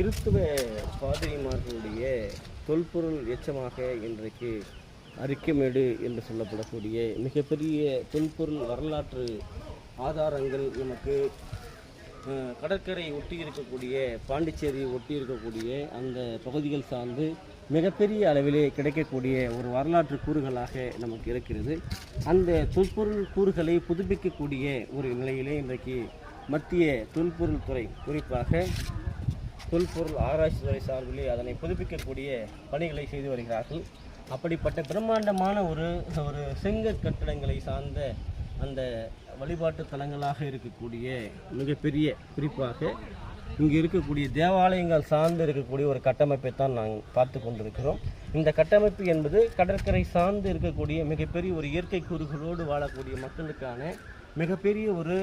கிறிஸ்துவ பாதிரிமார்களுடைய தொல்பொருள் எச்சமாக இன்றைக்கு அரிக்கமேடு என்று சொல்லப்படக்கூடிய மிகப்பெரிய தொல்பொருள் வரலாற்று ஆதாரங்கள் நமக்கு கடற்கரை ஒட்டி இருக்கக்கூடிய பாண்டிச்சேரி ஒட்டி இருக்கக்கூடிய அந்த பகுதிகள் சார்ந்து மிகப்பெரிய அளவிலே கிடைக்கக்கூடிய ஒரு வரலாற்று கூறுகளாக நமக்கு இருக்கிறது. அந்த தொல்பொருள் கூறுகளை புதுப்பிக்கக்கூடிய ஒரு நிலையிலே இன்றைக்கு மத்திய தொல்பொருள் துறை குறிப்பாக தொல்பொருள் ஆராய்ச்சி துறை சார்பிலே அதனை புதுப்பிக்கக்கூடிய பணிகளை செய்து வருகிறார்கள். அப்படிப்பட்ட பிரம்மாண்டமான ஒரு ஒரு செங்க கட்டிடங்களை சார்ந்த அந்த வழிபாட்டு தலங்களாக இருக்கக்கூடிய மிகப்பெரிய குறிப்பாக இங்கு இருக்கக்கூடிய தேவாலயங்கள் சார்ந்து இருக்கக்கூடிய ஒரு கட்டமைப்பை தான் நாங்கள் பார்த்து கொண்டிருக்கிறோம். இந்த கட்டமைப்பு என்பது கடற்கரை சார்ந்து இருக்கக்கூடிய மிகப்பெரிய ஒரு இயற்கை கூறுகளோடு வாழக்கூடிய மக்களுக்கான மிகப்பெரிய ஒரு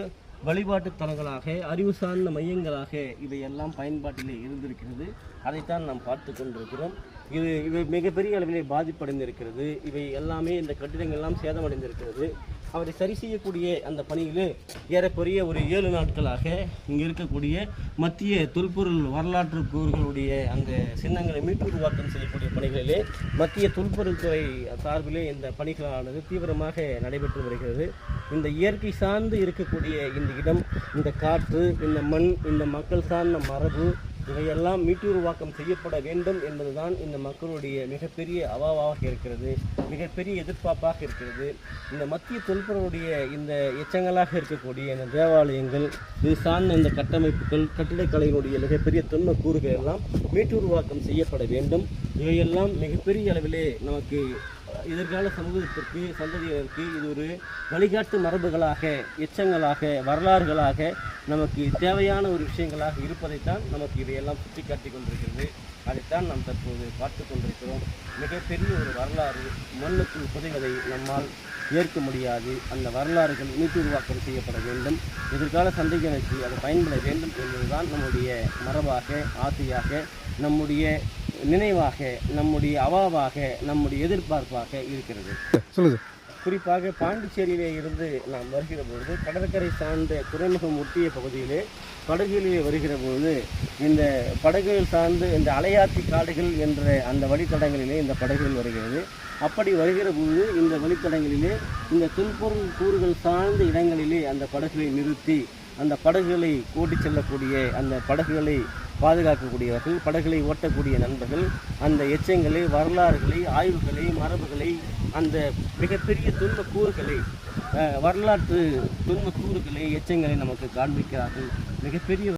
வழிபாட்டு தலங்களாக அறிவு சார்ந்த மையங்களாக இவையெல்லாம் பயன்பாட்டிலே இருந்திருக்கிறது. அதைத்தான் நாம் பார்த்து கொண்டிருக்கிறோம். இது இவை மிகப்பெரிய அளவிலே பாதிப்படைந்திருக்கிறது. இவை எல்லாமே இந்த கட்டிடங்கள் எல்லாம் சேதமடைந்திருக்கிறது. அவரை சரி செய்யக்கூடிய அந்த பணியில் ஏறக்குறைய ஒரு ஏழு நாட்களாக இங்கே இருக்கக்கூடிய மத்திய தொல்பொருள் வரலாற்று கூறுகளுடைய அந்த சின்னங்களை மீட்டுருவாக்கம் செய்யக்கூடிய பணிகளிலே மத்திய தொல்பொருள் துறை சார்பிலே இந்த பணிகளானது தீவிரமாக நடைபெற்று வருகிறது. இந்த இயற்கை சார்ந்து இருக்கக்கூடிய இந்த இடம் இந்த காற்று இந்த மண் இந்த மக்கள் சார்ந்த மரபு இவையெல்லாம் மீட்டுருவாக்கம் செய்யப்பட வேண்டும் என்பதுதான் இந்த மக்களுடைய மிகப்பெரிய அவாவாக இருக்கிறது மிகப்பெரிய எதிர்பார்ப்பாக இருக்கிறது. இந்த மத்திய தொல்பொருளுடைய இந்த எச்சங்களாக இருக்கக்கூடிய இந்த தேவாலயங்கள் இது சார்ந்த இந்த கட்டமைப்புகள் கட்டிடக்கலையினுடைய மிகப்பெரிய தொன்ம கூறுகள் எல்லாம் மீட்டுருவாக்கம் செய்யப்பட வேண்டும். இவையெல்லாம் மிகப்பெரிய அளவிலே நமக்கு எதிர்கால சமூகத்திற்கு சந்ததியினருக்கு இது ஒரு வழிகாட்டு மரபுகளாக எச்சங்களாக வரலாறுகளாக நமக்கு தேவையான ஒரு விஷயங்களாக இருப்பதைத்தான் நமக்கு இவையெல்லாம் சுட்டிக்காட்டி கொண்டிருக்கிறது. அதைத்தான் நாம் தற்போது பார்த்து கொண்டிருக்கிறோம். மிகப்பெரிய ஒரு வரலாறு மண்ணுக்குள் புதைவதை நம்மால் ஏற்க முடியாது. அந்த வரலாறுகள் மீட்டுருவாக்கம் செய்யப்பட வேண்டும். எதிர்கால சந்ததியினருக்கு அது பயன்பட வேண்டும் என்பதுதான் நம்முடைய மரபாக ஆசையாக நம்முடைய நினைவாக நம்முடைய அவாவாக நம்முடைய எதிர்பார்ப்பாக இருக்கிறது. சொல்லுங்கள் குறிப்பாக பாண்டிச்சேரியிலே இருந்து நாம் வருகிற பொழுது கடற்கரை சார்ந்த துறைமுகம் ஒட்டிய பகுதியிலே படகுகளிலே வருகிற பொழுது இந்த படகுகள் சார்ந்து இந்த அலையாத்தி காடுகள் என்ற அந்த வழித்தடங்களிலே இந்த படகுகள் வருகிறது. அப்படி வருகிற பொழுது இந்த வழித்தடங்களிலே இந்த துன்பொருள் கூறுகள் சார்ந்த இடங்களிலே அந்த படகுகளை நிறுத்தி அந்த படகுகளை ஓட்டிச் செல்லக்கூடிய அந்த படகுகளை பாதுகாக்கக்கூடியவர்கள் படகுகளை ஓட்டக்கூடிய நண்பர்கள் அந்த எச்சங்களை வரலாறுகளை ஆய்வுகளை மரபுகளை அந்த மிகப்பெரிய துன்ப கூறுகளை வரலாற்று துன்ப கூறுகளை எச்சங்களை நமக்கு காண்பிக்கிறார்கள். மிகப்பெரிய